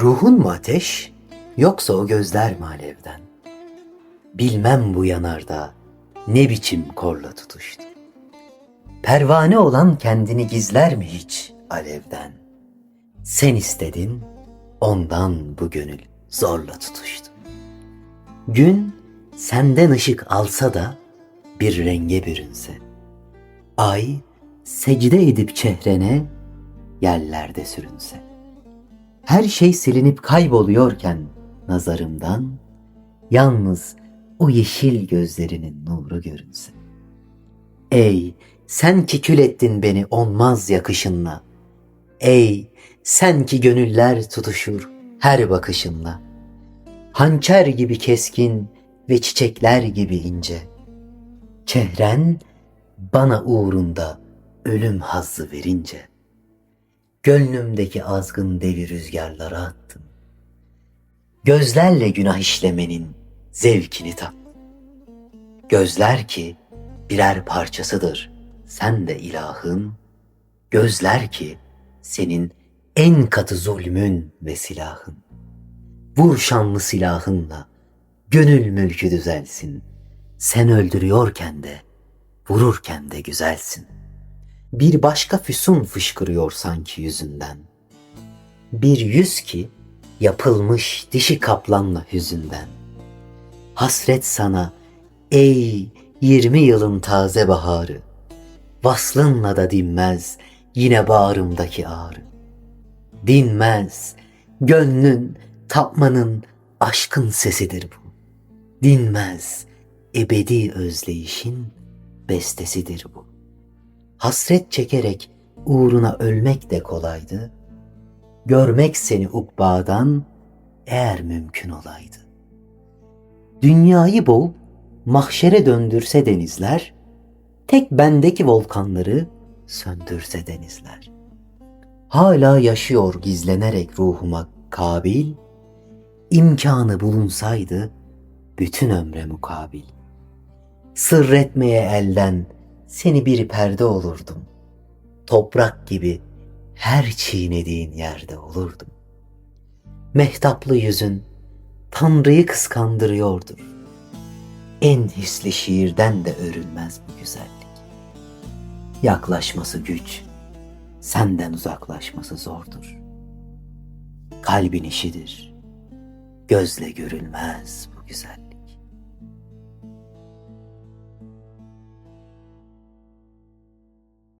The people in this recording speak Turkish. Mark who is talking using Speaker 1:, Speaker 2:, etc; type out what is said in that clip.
Speaker 1: Ruhun mu ateş, yoksa o gözler mi alevden? Bilmem bu yanarda ne biçim korla tutuştu. Pervane olan kendini gizler mi hiç alevden? Sen istedin, ondan bu gönül zorla tutuştu. Gün senden ışık alsa da bir renge bürünse. Ay secde edip çehrene yerlerde sürünse. Her şey silinip kayboluyorken nazarımdan yalnız o yeşil gözlerinin nuru görünse. Ey sen ki kül ettin beni onmaz yakışınla. Ey sen ki gönüller tutuşur her bakışınla. Hançer gibi keskin ve çiçekler gibi ince. Çehren bana uğrunda ölüm hazzı verince. Gönlümdeki azgın devi rüzgarlara attım. Gözlerle günah işlemenin zevkini tattım. Gözler ki birer parçasıdır sen de ilahın. Gözler ki senin en katı zulmün ve silahın. Vur şanlı silahınla gönül mülkü düzelsin. Sen öldürüyorken de vururken de güzelsin. Bir başka füsun fışkırıyor sanki yüzünden. Bir yüz ki yapılmış dişi kaplanla hüzünden. Hasret sana ey yirmi yılın taze baharı. Vaslınla da dinmez yine bağrımdaki ağrı. Dinmez gönlün tapmanın aşkın sesidir bu. Dinmez ebedi özleyişin bestesidir bu. Hasret çekerek uğruna ölmek de kolaydı. Görmek seni ukbadan eğer mümkün olaydı. Dünyayı boğup mahşere döndürse denizler, tek bendeki volkanları söndürse denizler. Hala yaşıyor gizlenerek ruhuma kabil, imkanı bulunsaydı bütün ömre mukabil. Sırretmeye elden seni bir perde olurdum. Toprak gibi her çiğnediğin yerde olurdum. Mehtaplı yüzün Tanrı'yı kıskandırıyordur. En hisli şiirden de örülmez bu güzellik. Yaklaşması güç, senden uzaklaşması zordur. Kalbin işidir, gözle görülmez bu güzellik.